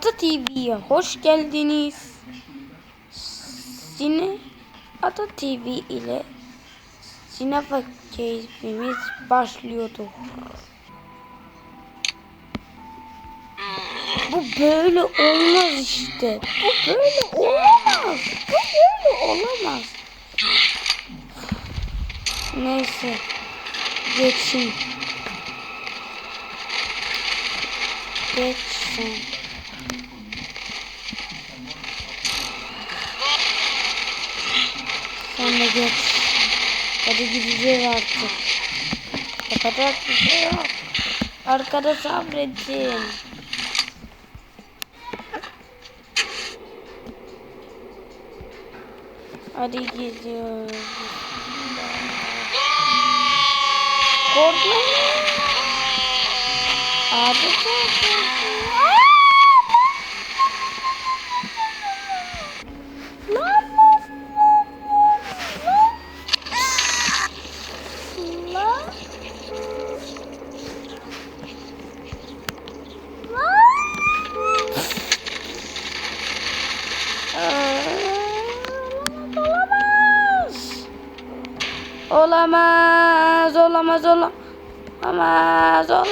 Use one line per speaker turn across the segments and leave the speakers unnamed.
Ata TV'ye hoş geldiniz. Sine Ata TV ile sinema keyfimiz başlıyordu. Bu böyle olmaz işte. Bu böyle olamaz. Bu böyle olamaz. Neyse. Geçin. Geçsin. De geç. Hadi gideceğiz artık. Yapacak bir şey. Arkada sabredin. Hadi gidiyoruz. Korkmayın. Abi korkmayın. Olamaz,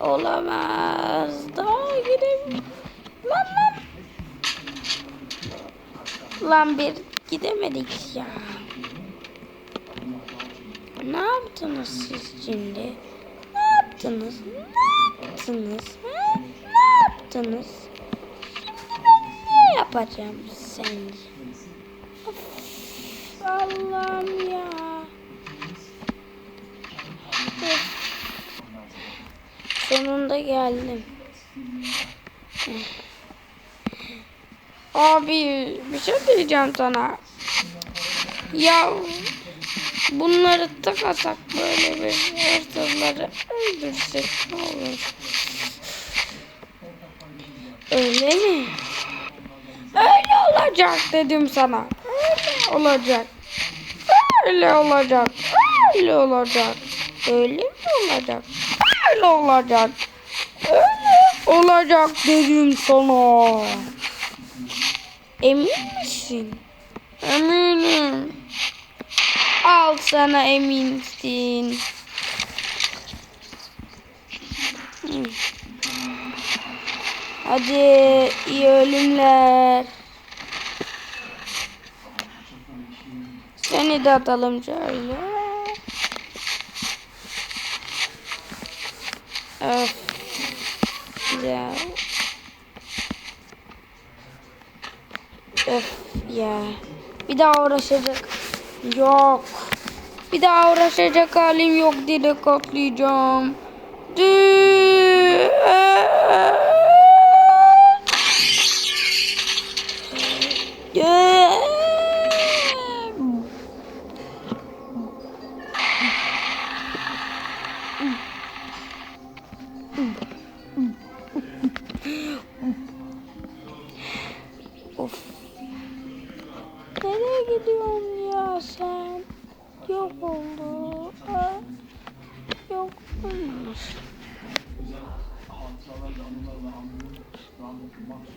olamaz. Hmm. Daha. Lan bir gidemedik ya. Ne yaptınız siz şimdi? Ne yaptınız? Ne yaptınız? Ha? Ne yaptınız? Şimdi ben ne yapacağım sence? Allah'ım ya. Sonunda geldim. Abi bir şey diyeceğim sana. Ya bunları tıkasak böyle bir hırsızları öldürsek ne olur? Öyle mi? Öyle olacak dedim sana. Öyle olacak. Öyle olacak. Öyle olacak. Öyle mi olacak? Öyle olacak. Öyle olacak dedim sana. Emin misin? Eminim. Al sana eminsin. Hadi iyi ölümler. Seni de atalım şöyle. Öf. Ya. Öf ya. Bir daha uğraşacak. Yok. Bir daha uğraşacak halim yok direkt atlayacağım. Dü. Of.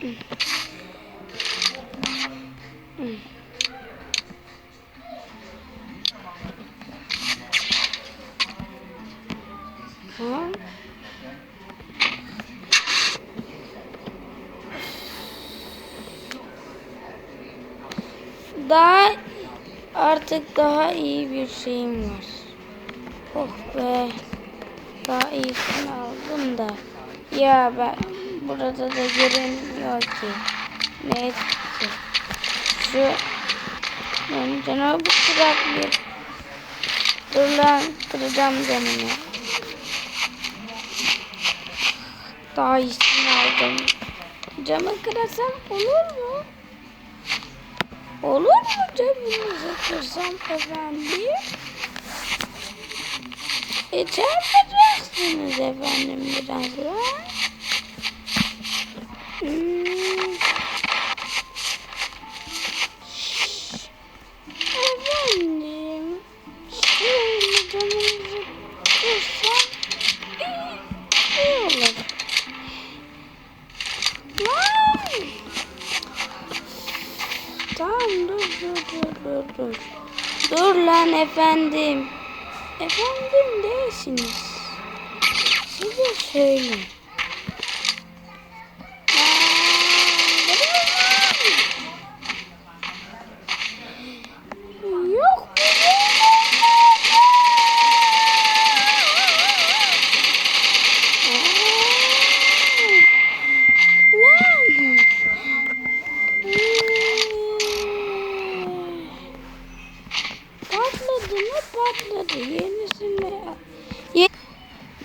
Daha artık daha iyi bir şeyim var. Oh be. Daha iyisini aldım da. Ya ben burada da görünmüyor ki. Neyse. Şu ben canımı bırak bir. Dur lan kıracağım canını. Daha iyisini aldım. Camı kırsam olur mu? Olur mu camınızı kırsam efendim? E çarpacaksınız efendim birazdan. Hmm. Efendim. Şöyle camınızı kırsam iyi, olur. Tamam dur dur dur dur dur. Dur lan efendim. Efendim değilsiniz. Size söyleyeyim.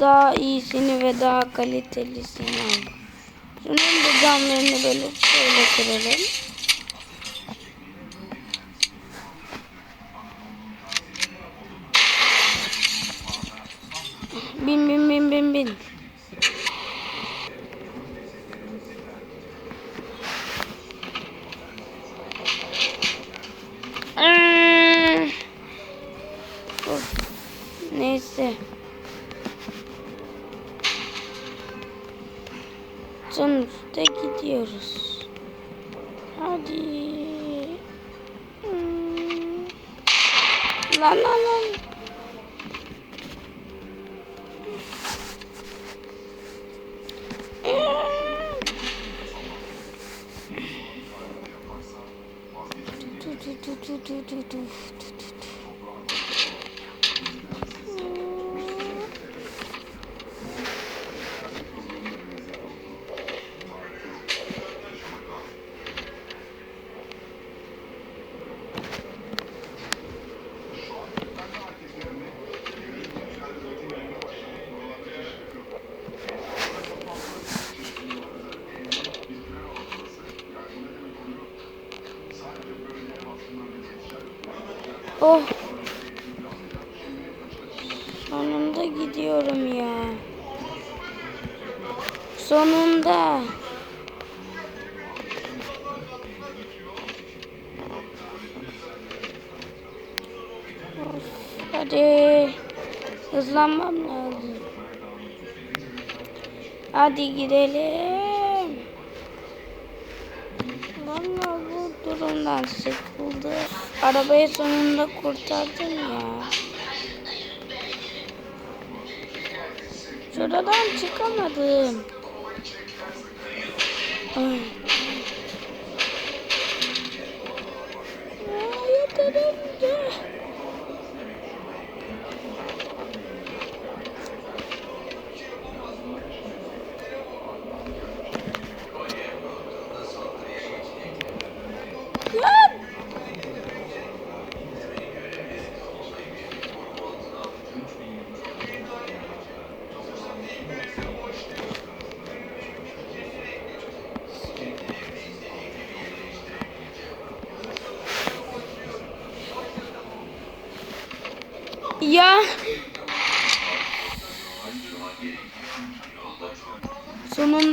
Daha iyisini ve daha kalitelisini aldım. Şunun da böyle şöyle kıralım. Bin bin bin bin bin. Neyse. না Oh. Sonunda gidiyorum ya. Sonunda. Of, hadi. Hızlanmam lazım. Hadi gidelim. Vallahi bu durumdan sıkıldı. Arabayı sonunda kurtardım ya. Şuradan çıkamadım.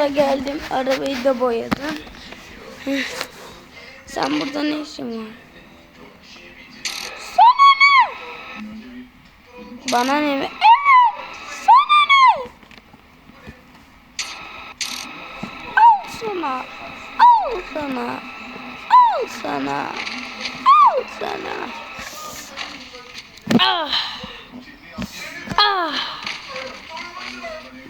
Sonunda geldim. Arabayı da boyadım. Sen burada ne işin var? Sana ne? Bana ne mi? Evet. Sana ne? Al sana. Al sana. Al sana. Al sana. Ah. Ah.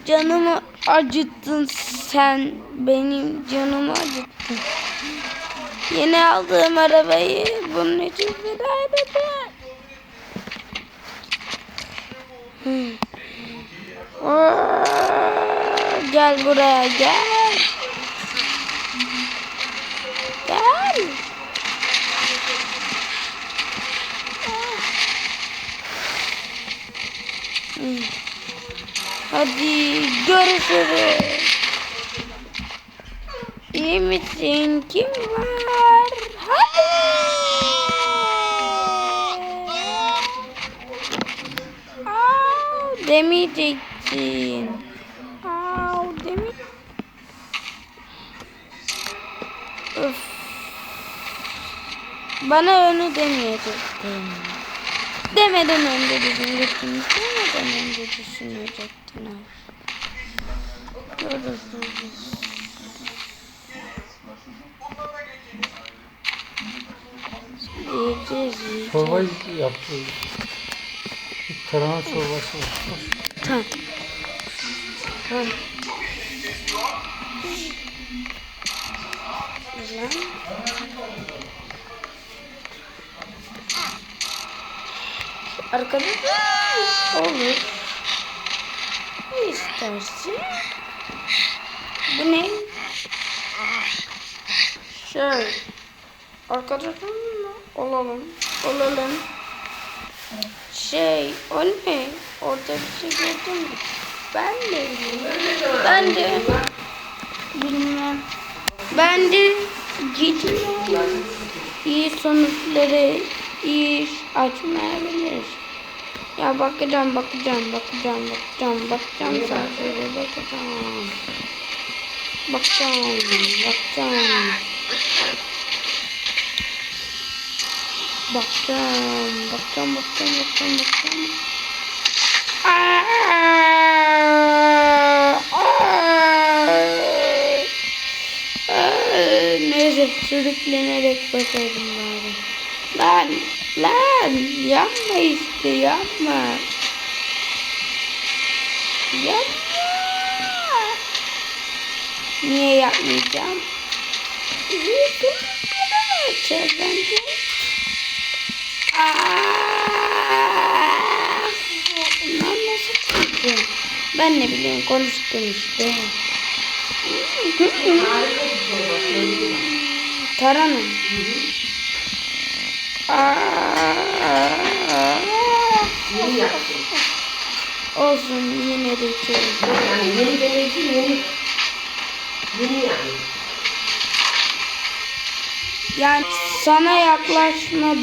Canımı acıttın sen. Benim canımı acıttın. Yeni aldığım arabayı bunun için feda edeceğim. Gel buraya gel. Gel. Hadi görüşürüz. İyi misin? Kim var? Hayır. Aa, demeyeceksin. Aa, demi. Öf. Bana onu demeyecektin. Demeden önce düşünecektin. Demeden önce düşünecektin. Görürsünüz. Yiyeceğiz.
Çorba yaptı. Tarhana çorbası var.
Tamam. Tamam. Lan. Arkada olur. Ne istersin? Bu ne? Şey. Arkadaşım mı? Olalım. Olalım. Şey, o ne? Orada bir şey gördün mü? Ben de. Ben de bilmem. Ben de gitmiyorum. İyi sonuçları iyi iş açmayabilir. Ya bakacağım, bakacağım, bakacağım, bakacağım, bakacağım sadece bakacağım. Bakacağım, bakacağım. Bakacağım, bakacağım, bakacağım, bakacağım, bakacağım. Neyse sürüklenerek başardım bari. Lan, lan yapma işte yapma. Yapma. Niye yapmayacağım? Ben ne bileyim konuştum işte.
Yaptım.
Olsun yine de içerim.
Yani yeni için yeni. Yeni yani.
Yani sana yaklaşma.